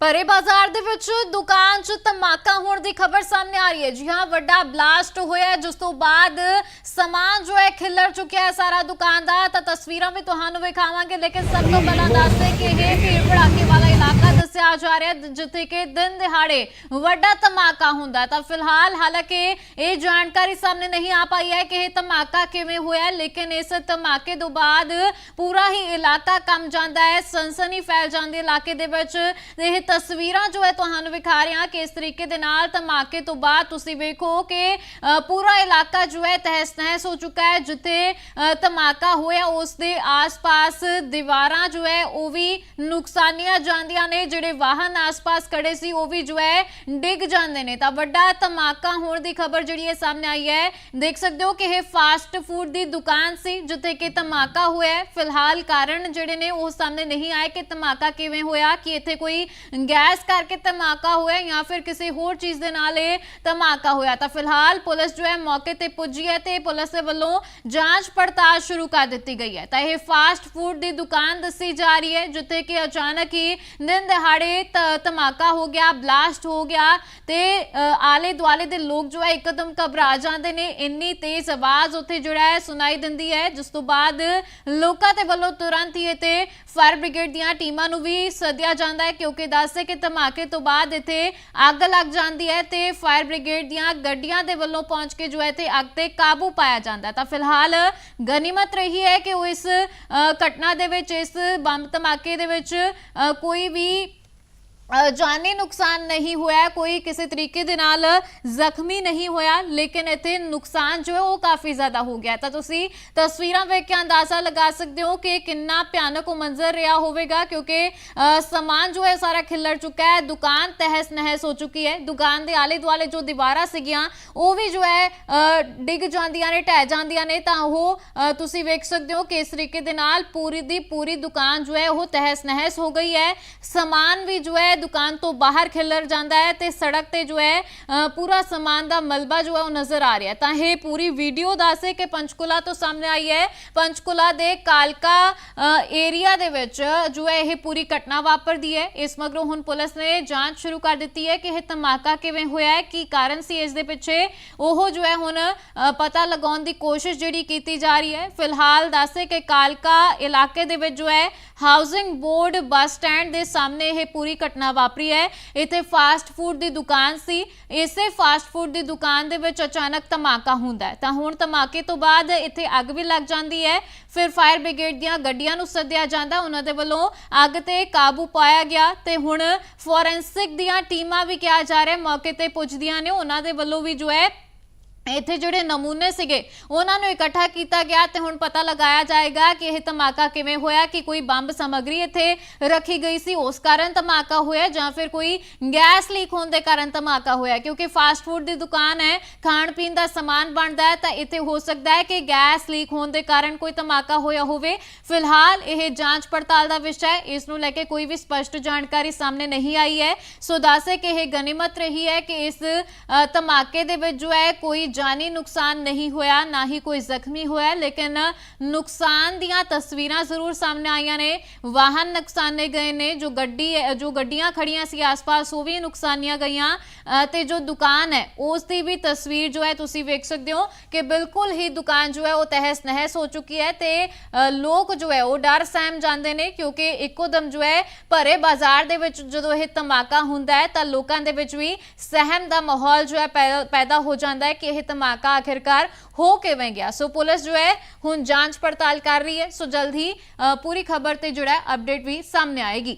ਪਰੇ ਬਾਜ਼ਾਰ ਦੇ ਵਿੱਚ ਦੁਕਾਨ 'ਚ ਧਮਾਕਾ ਹੋਣ ਦੀ ਖਬਰ ਸਾਹਮਣੇ ਆ ਰਹੀ ਹੈ। ਜੀ ਹਾਂ, ਵੱਡਾ ਬਲਾਸਟ ਹੋਇਆ ਜਿਸ ਤੋਂ ਬਾਅਦ ਸਮਾਨ ਜੋ ਹੈ ਖਿਲਰ ਚੁੱਕਿਆ ਹੈ ਸਾਰਾ ਦੁਕਾਨ ਦਾ। ਤਾਂ ਤਸਵੀਰਾਂ ਵੀ ਤੁਹਾਨੂੰ ਵਿਖਾਵਾਂਗੇ, ਲੇਕਿਨ ਸਭ ਤੋਂ ਪਹਿਲਾਂ ਦੱਸਦੇ ਕਿ ਇਹ ਭੀੜ ਭੜਾਕੇ ਵਾਲਾ ਇਲਾਕਾ ਦੱਸਿਆ ਜਾ ਰਿਹਾ ਜਿੱਥੇ ਕਿ ਦਿਨ ਦਿਹਾੜੇ ਵੱਡਾ ਧਮਾਕਾ ਹੁੰਦਾ ਤਾਂ ਫਿਲਹਾਲ ਹਾਲਾਂਕਿ ਇਹ ਜਾਣਕਾਰੀ ਸਾਹਮਣੇ ਨਹੀਂ ਆ ਪਾਈ ਹੈ ਕਿ ਇਹ ਧਮਾਕਾ ਕਿਵੇਂ ਹੋਇਆ ਲੇਕਿਨ ਇਸ ਧਮਾਕੇ ਤੋਂ ਬਾਅਦ ਪੂਰਾ ਹੀ ਇਲਾਕਾ ਕੰਮ ਜਾਂਦਾ ਹੈ। ਸਨਸਨੀ ਫੈਲ ਜਾਂਦੀ ਇਲਾਕੇ ਦੇ ਵਿੱਚ। ਇਹ ਤਸਵੀਰਾਂ ਜੋ ਹੈ ਤੁਹਾਨੂੰ ਵਿਖਾ ਰਹੇ ਹਾਂ ਕਿ ਇਸ ਤਰੀਕੇ ਦੇ ਨਾਲ ਧਮਾਕੇ ਤੋਂ ਬਾਅਦ ਤੁਸੀਂ ਵੇਖੋ ਕਿ ਪੂਰਾ ਇਲਾਕਾ ਜੋ ਹੈ ਤਹਿਸ ਨਹਿਸ ਹੋ ਚੁੱਕਾ ਹੈ, ਜਿੱਥੇ ਧਮਾਕਾ ਹੋਇਆ, ਉਸ ਦੇ ਆਸ-ਪਾਸ ਦੀਵਾਰਾਂ ਜੋ ਹੈ ਉਹ ਵੀ ਨੁਕਸਾਨੀਆਂ ਜਾਂਦੀਆਂ ਨੇ, ਜਿਹੜੇ ਵਾਹਨ ਆਸ-ਪਾਸ ਖੜੇ ਸੀ, ਉਹ ਵੀ ਜੋ ਹੈ ਡਿੱਗ ਜਾਂਦੇ ਨੇ। ਤਾਂ ਵੱਡਾ ਧਮਾਕਾ ਹੋਣ ਦੀ ਖਬਰ ਜਿਹੜੀ ਹੈ ਸਾਹਮਣੇ ਆਈ ਹੈ, ਦੇਖ ਸਕਦੇ ਹੋ ਕਿ ਇਹ ਫਾਸਟ ਫੂਡ ਦੀ ਦੁਕਾਨ ਸੀ, ਜਿੱਥੇ ਕਿ ਧਮਾਕਾ ਹੋਇਆ ਫਿਲਹਾਲ ਕਾਰਨ ਜਿਹੜੇ ਨੇ ਉਹ ਸਾਹਮਣੇ ਨਹੀਂ ਆਏ ਕਿ ਧਮਾਕਾ ਕਿਵੇਂ ਹੋਇਆ, ਕਿ ਇੱਥੇ ਕੋਈ ਗੈਸ ਕਰਕੇ ਧਮਾਕਾ ਹੋਇਆ ਜਾਂ ਫਿਰ ਕਿਸੇ ਹੋਰ ਚੀਜ਼ ਦੇ ਨਾਲ ਇਹ ਧਮਾਕਾ ਹੋਇਆ, ਤਾਂ ਫਿਲਹਾਲ ਪੁਲਿਸ ਜੋ ਹੈ ਮੌਕੇ ਤੇ ਪੁੱਜੀ ਹੈ ਤੇ ਪੁਲਿਸ ਦੇ ਵੱਲੋਂ ਜਾਂਚ ਪੜਤਾਲ ਸ਼ੁਰੂ ਕਰ ਦਿੱਤੀ ਗਈ ਹੈ। ਤਾਂ ਇਹ ਫਾਸਟ ਫੂਡ ਦੀ ਦੁਕਾਨ ਦੱਸੀ ਜਾ ਰਹੀ ਹੈ, ਜਿੱਥੇ ਕਿ ਅਚਾਨਕ ਹੀ ਦਿਨ ਦਿਹਾੜੇ ਧਮਾਕਾ ਹੋ ਗਿਆ, ਬਲਾਸਟ ਹੋ ਗਿਆ ਤੇ ਆਲੇ ਦੁਆਲੇ ਦੇ ਲੋਕ ਜੋ ਹੈ ਇੱਕਦਮ ਘਬਰਾ ਜਾਂਦੇ ਨੇ। ਇੰਨੀ ਤੇਜ਼ ਆਵਾਜ਼ ਉੱਥੇ ਜਿਹੜਾ ਹੈ ਸੁਣਾਈ ਦਿੰਦੀ ਹੈ, ਜਿਸ ਤੋਂ ਬਾਅਦ ਲੋਕਾਂ ਦੇ ਵੱਲੋਂ ਤੁਰੰਤ ਹੀ ਇੱਥੇ ਫਾਇਰ ਬ੍ਰਿਗੇਡ ਦੀਆਂ ਟੀਮਾਂ ਨੂੰ ਵੀ ਸੱਦਿਆ ਜਾਂਦਾ ਹੈ, ਕਿਉਂਕਿ ਦੱਸਦੇ ਕਿ ਧਮਾਕੇ ਤੋਂ ਬਾਅਦ ਇੱਥੇ ਅੱਗ ਲੱਗ ਜਾਂਦੀ ਹੈ ਤੇ ਫਾਇਰ ਬ੍ਰਿਗੇਡ ਦੀਆਂ ਗੱਡੀਆਂ ਦੇ ਵੱਲੋਂ ਪਹੁੰਚ ਕੇ ਜੋ ਹੈ ਤੇ ਅੱਗ ਤੇ ਕਾਬੂ ਪਾਇਆ ਜਾਂਦਾ ਤਾਂ ਫਿਲਹਾਲ ਗਨੀਮਤ ਰਹੀ ਹੈ ਕਿ ਉਹ ਇਸ ਅ, ਘਟਨਾ ਦੇ ਵਿੱਚ ਇਸ ਬੰਬ ਧਮਾਕੇ ਦੇ ਵਿੱਚ ਅ, ਕੋਈ ਵੀ ਜਾਨੀ ਨੁਕਸਾਨ ਨਹੀਂ ਹੋਇਆ ਕੋਈ ਕਿਸੇ ਤਰੀਕੇ ਦੇ ਨਾਲ ਜ਼ਖਮੀ ਨਹੀਂ ਹੋਇਆ ਲੇਕਿਨ ਇੱਥੇ ਨੁਕਸਾਨ ਜੋ ਹੈ ਉਹ ਕਾਫੀ ਜ਼ਿਆਦਾ ਹੋ ਗਿਆ ਤਾਂ ਤੁਸੀਂ ਤਸਵੀਰਾਂ ਵੇਖ ਕੇ ਅੰਦਾਜ਼ਾ ਲਗਾ ਸਕਦੇ ਹੋ ਕਿ ਕਿੰਨਾ ਭਿਆਨਕ ਉਹ ਮੰਜ਼ਰ ਰਿਹਾ ਹੋਵੇਗਾ ਕਿਉਂਕਿ ਅ, ਸਮਾਨ ਜੋ ਹੈ ਸਾਰਾ ਖਿਲਰ ਚੁੱਕਾ ਹੈ ਦੁਕਾਨ ਤਹਿਸ ਨਹਿਸ ਹੋ ਚੁੱਕੀ ਹੈ ਦੁਕਾਨ ਦੇ ਆਲੇ ਦੁਆਲੇ ਜੋ ਦੀਵਾਰਾਂ ਸੀਗੀਆਂ ਉਹ ਵੀ ਜੋ ਹੈ ਅ, ਡਿੱਗ ਜਾਂਦੀਆਂ ਨੇ ਢਹਿ ਜਾਂਦੀਆਂ ਨੇ ਤਾਂ ਉਹ ਅ, ਤੁਸੀਂ ਵੇਖ ਸਕਦੇ ਹੋ ਕਿ ਇਸ ਤਰੀਕੇ ਦੇ ਨਾਲ ਪੂਰੀ ਦੀ ਪੂਰੀ ਦੁਕਾਨ ਜੋ ਹੈ ਉਹ ਤਹਿਸ ਨਹਿਸ ਹੋ ਗਈ ਹੈ ਸਮਾਨ ਵੀ ਜੋ ਹੈ ਦੁਕਾਨ ਤੋਂ ਬਾਹਰ ਖਿਲਰ ਜਾਂਦਾ ਹੈ ਤੇ ਸੜਕ ਤੇ ਜੋ ਹੈ ਅ, ਪੂਰਾ ਸਮਾਨ ਦਾ ਮਲਬਾ ਜੋ ਹੈ ਉਹ ਨਜ਼ਰ ਆ ਰਿਹਾ ਤਾਂ ਇਹ ਪੂਰੀ ਵੀਡੀਓ ਦੱਸੇ ਕਿ ਪੰਚਕੁਲਾ ਤੋਂ ਸਾਹਮਣੇ ਆਈ ਹੈ। ਪੰਚਕੁਲਾ ਦੇ ਕਾਲਕਾ ਏਰੀਆ ਦੇ ਵਿੱਚ ਜੋ ਹੈ ਇਹ ਪੂਰੀ ਘਟਨਾ ਵਾਪਰਦੀ ਹੈ। ਇਸ ਮਗਰੋਂ ਹੁਣ ਪੁਲਿਸ ਨੇ ਜਾਂਚ ਸ਼ੁਰੂ ਕਰ ਦਿੱਤੀ ਹੈ ਕਿ ਇਹ ਧਮਾਕਾ ਕਿਵੇਂ ਹੋਇਆ ਹੈ ਕੀ ਕਾਰਨ ਸੀ ਇਸ ਦੇ ਪਿੱਛੇ। ਉਹ ਜੋ ਹੈ ਹੁਣ ਪਤਾ ਲਗਾਉਣ ਦੀ ਕੋਸ਼ਿਸ਼ ਜਿਹੜੀ ਕੀਤੀ ਜਾ ਰਹੀ ਹੈ। ਫਿਲਹਾਲ ਦੱਸੇ ਕਿ ਕਾਲਕਾ ਇਲਾਕੇ ਦੇ ਵਿੱਚ ਜੋ ਹੈ ਹਾਊਸਿੰਗ ਬੋਰਡ ਬੱਸ ਸਟੈਂਡ ਦੇ ਸਾਹਮਣੇ ਇਹ ਪੂਰੀ ਘਟਨਾ ਵਾਪਰੀ ਹੈ। ਇੱਥੇ ਫਾਸਟ ਫੂਡ ਦੀ ਦੁਕਾਨ ਸੀ। ਇਸੇ ਫਾਸਟ ਫੂਡ ਦੀ ਦੁਕਾਨ ਦੇ ਵਿੱਚ ਅਚਾਨਕ ਧਮਾਕਾ ਹੁੰਦਾ ਤਾਂ ਹੁਣ ਧਮਾਕੇ ਤੋਂ ਬਾਅਦ ਇੱਥੇ ਅੱਗ ਵੀ ਲੱਗ ਜਾਂਦੀ ਹੈ। ਫਿਰ ਫਾਇਰ ਬ੍ਰਿਗੇਡ ਦੀਆਂ ਗੱਡੀਆਂ ਨੂੰ ਸੱਦਿਆ ਜਾਂਦਾ। ਉਹਨਾਂ ਦੇ ਵੱਲੋਂ ਅੱਗ ਤੇ ਕਾਬੂ ਪਾਇਆ ਗਿਆ। ਤੇ ਹੁਣ ਫੋਰੈਂਸਿਕ ਦੀਆਂ ਟੀਮਾਂ ਵੀ ਕਿਹਾ ਜਾ ਰਿਹਾ ਮੌਕੇ ਤੇ ਪੁੱਜਦੀਆਂ ਨੇ। ਉਹਨਾਂ ਦੇ ਵੱਲੋਂ ਵੀ ਜੋ ਹੈ ਇੱਥੇ ਜਿਹੜੇ ਨਮੂਨੇ ਸੀਗੇ, ਉਹਨਾਂ ਨੂੰ ਇਕੱਠਾ ਕੀਤਾ ਗਿਆ ਤੇ ਹੁਣ ਪਤਾ ਲਗਾਇਆ ਜਾਏਗਾ ਕਿ ਇਹ ਧਮਾਕਾ ਕਿਵੇਂ ਹੋਇਆ, ਕਿ ਕੋਈ ਬੰਬ ਸਮੱਗਰੀ ਇੱਥੇ ਰੱਖੀ ਗਈ ਸੀ, ਉਸ ਕਾਰਨ ਧਮਾਕਾ ਹੋਇਆ ਜਾਂ ਫਿਰ ਕੋਈ ਗੈਸ ਲੀਕ ਹੋਣ ਦੇ ਕਾਰਨ ਧਮਾਕਾ ਹੋਇਆ, ਕਿਉਂਕਿ ਫਾਸਟ ਫੂਡ ਦੀ ਦੁਕਾਨ ਹੈ, ਖਾਣ ਪੀਣ ਦਾ ਸਮਾਨ ਬਣਦਾ ਹੈ, ਤਾਂ ਇੱਥੇ ਹੋ ਸਕਦਾ ਹੈ ਕਿ ਗੈਸ ਲੀਕ ਹੋਣ ਦੇ ਕਾਰਨ ਕੋਈ ਧਮਾਕਾ ਹੋਇਆ ਹੋਵੇ। ਫਿਲਹਾਲ ਇਹ ਜਾਂਚ ਪੜਤਾਲ ਦਾ ਵਿਸ਼ਾ ਹੈ, ਇਸ ਨੂੰ ਲੈ ਕੇ ਕੋਈ ਵੀ ਸਪਸ਼ਟ ਜਾਣਕਾਰੀ ਸਾਹਮਣੇ ਨਹੀਂ ਆਈ ਹੈ। ਸੋ ਦੱਸੇ ਕਿ ਇਹ ਗਨੀਮਤ ਰਹੀ ਹੈ ਕਿ ਇਸ ਧਮਾਕੇ ਦੇ ਵਿੱਚ ਜੋ ਹੈ, ਕੋਈ ਜਾਨੀ ਨੁਕਸਾਨ ਨਹੀਂ ਹੋਇਆ, ਨਾ ਹੀ ਕੋਈ ਜ਼ਖਮੀ ਹੋਇਆ, ਲੇਕਿਨ ਨੁਕਸਾਨ ਦੀਆਂ ਤਸਵੀਰਾਂ ਜ਼ਰੂਰ ਸਾਹਮਣੇ ਆਈਆਂ ਨੇ। ਵਾਹਨ ਨੁਕਸਾਨੇ ਗਏ ਨੇ, ਜੋ ਗੱਡੀ, ਜੋ ਗੱਡੀਆਂ ਖੜੀਆਂ ਸੀ ਆਸ-ਪਾਸ, ਉਹ ਵੀ ਨੁਕਸਾਨੀਆਂ ਗਈਆਂ ਤੇ ਜੋ ਦੁਕਾਨ ਹੈ, ਉਸ ਦੀ ਵੀ ਤਸਵੀਰ ਜੋ ਹੈ ਤੁਸੀਂ ਵੇਖ ਸਕਦੇ ਹੋ ਕਿ ਬਿਲਕੁਲ ਹੀ ਦੁਕਾਨ ਜੋ ਹੈ, ਉਹ ਤਹਿਸ ਨਹਿਸ ਹੋ ਚੁੱਕੀ ਹੈ ਤੇ ਲੋਕ ਜੋ ਹੈ, ਉਹ ਡਰ ਸਹਿਮ ਜਾਂਦੇ ਨੇ ਕਿਉਂਕਿ ਇੱਕੋ ਦਮ ਜੋ ਹੈ, ਭਰੇ ਬਾਜ਼ਾਰ ਦੇ ਵਿੱਚ ਜਦੋਂ ਇਹ ਧਮਾਕਾ ਹੁੰਦਾ ਹੈ, ਤਾਂ ਲੋਕਾਂ ਦੇ ਵਿੱਚ ਵੀ ਸਹਿਮ ਦਾ ਮਾਹੌਲ ਜੋ ਹੈ, ਪੈ- ਪੈਦਾ ਹੋ ਜਾਂਦਾ ਹੈ ਕਿ ਇਹ ਧਮਾਕਾ ਆਖਿਰਕਾਰ ਹੋ ਕਿਵੇਂ ਗਿਆ? ਸੋ ਪੁਲਿਸ ਜੋ ਹੈ, ਹੁਣ ਜਾਂਚ ਪੜਤਾਲ ਕਰ ਰਹੀ ਹੈ। ਸੋ ਜਲਦ ਹੀ ਪੂਰੀ ਖਬਰ ਤੇ ਜਿਹੜਾ ਅਪਡੇਟ ਵੀ ਸਾਹਮਣੇ ਆਏਗੀ।